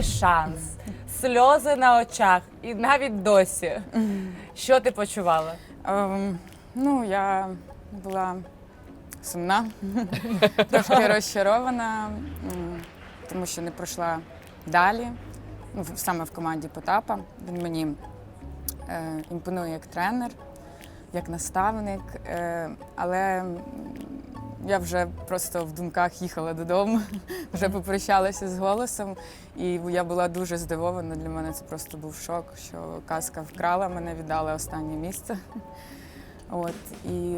другий шанс, сльози на очах і навіть досі. Що ти почувала? Ем, ну, я була сумна, трошки розчарована, м, тому що не пройшла далі, ну, в- саме в команді Потапа. Він мені е, імпонує як тренер, як наставник, е, але м, я вже просто в думках їхала додому, вже попрощалася з голосом, і я була дуже здивована. Для мене це просто був шок, що казка вкрала мене, віддала останнє місце. От і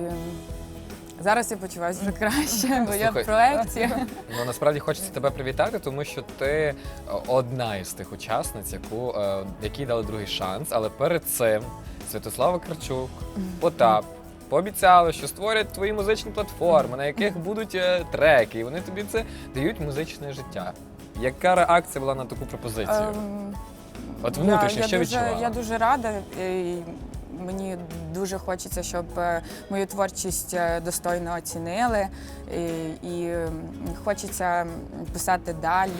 зараз я почуваюся вже краще, бо я в проекті. Ну насправді хочеться тебе привітати, тому що ти е, одна із тих учасниць, яку е, якій дали другий шанс. Але перед цим Святослава Карчук, Потап пообіцяли, що створять твої музичні платформи, на яких будуть е, треки, і вони тобі це дають музичне життя. Яка реакція була на таку пропозицію? Ем, От внутрішньо я що дуже, відчувала? Я дуже рада. І мені дуже хочеться, щоб е, мою творчість е, достойно оцінили. І, і хочеться писати далі.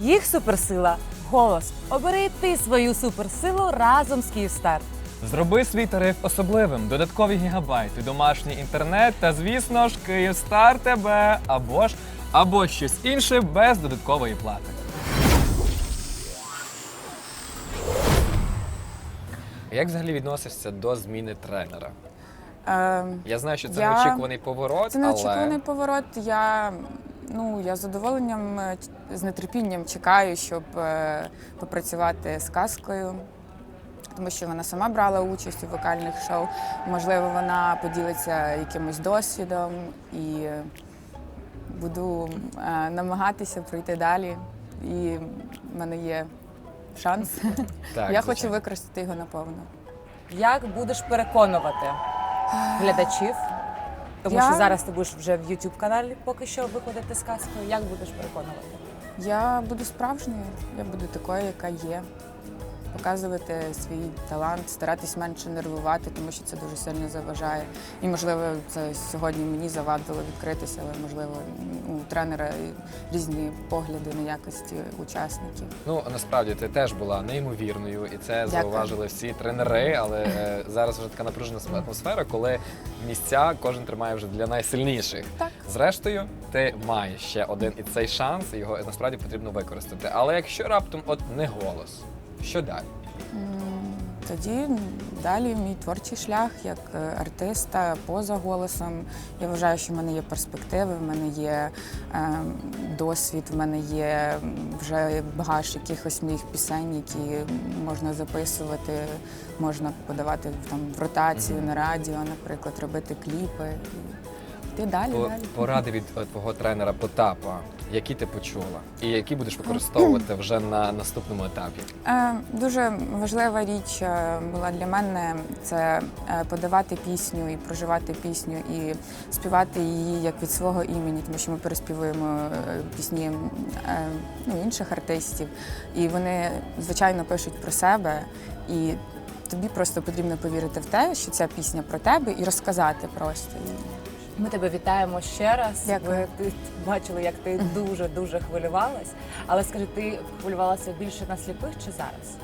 Їх суперсила голос. Обери ти свою суперсилу разом з Київстар. Зроби свій тариф особливим, додаткові гігабайти, домашній інтернет та, звісно ж, Київстар тебе або ж або щось інше без додаткової плати. Як взагалі відносишся до зміни тренера? Ем, Я знаю, що це Я- неочікуваний поворот, Це неочікуваний але поворот. Я ну я з задоволенням е, з нетерпінням чекаю, щоб е, попрацювати з казкою. Тому що вона сама брала участь у вокальних шоу. Можливо, вона поділиться якимось досвідом і буду е, намагатися пройти далі. І в мене є шанс. так, Я хочу використати його наповну. Як будеш переконувати глядачів? Тому Я- що зараз ти будеш вже в YouTube каналі поки що виходити з казкою. Як будеш переконувати? Я буду справжньою, я буду такою, яка є. Показувати свій талант, старатись менше нервувати, тому що це дуже сильно заважає. І можливо, це сьогодні мені завадило відкритися, але можливо у тренера різні погляди на якості учасників. Ну насправді ти теж була неймовірною, і це Дякую. зауважили всі тренери. Але е, зараз вже така напружена атмосфера, коли місця кожен тримає вже для найсильніших. Так. Зрештою, ти маєш ще один і цей шанс, його насправді потрібно використати. Але якщо раптом от не голос, що далі? Тоді далі мій творчий шлях як е, артиста поза голосом. Я вважаю, що в мене є перспективи, в мене є е, досвід, в мене є вже багаж якихось моїх пісень, які можна записувати, можна подавати там в ротацію на радіо, наприклад, робити кліпи. І йти далі, По- далі. Поради від е, твого тренера Потапа, які ти почула, і які будеш використовувати вже на наступному етапі. Е, Дуже важлива річ е, була для мене це е, подавати пісню і проживати пісню, і співати її як від свого імені, тому що ми переспівуємо е, пісні е, ну, інших артистів, і вони звичайно пишуть про себе. І тобі просто потрібно повірити в те, що ця пісня про тебе, і розказати просто. Ми тебе вітаємо ще раз. Дякую. Ви ти бачили, як ти дуже дуже хвилювалась. Але скажи, ти хвилювалася більше на сліпих чи зараз?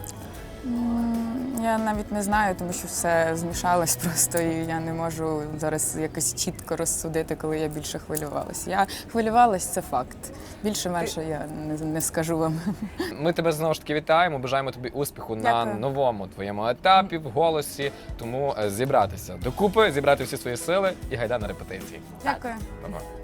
Я навіть не знаю, тому що все змішалось просто, і я не можу зараз якось чітко розсудити, коли я більше хвилювалася. Я хвилювалась, це факт. Більше менше я не, не скажу вам. Ми тебе знову ж таки вітаємо. Бажаємо тобі успіху на Дякую. новому твоєму етапі в голосі. Тому е, зібратися докупи, зібрати всі свої сили і гайда на репетиції. Дякую. Па-па.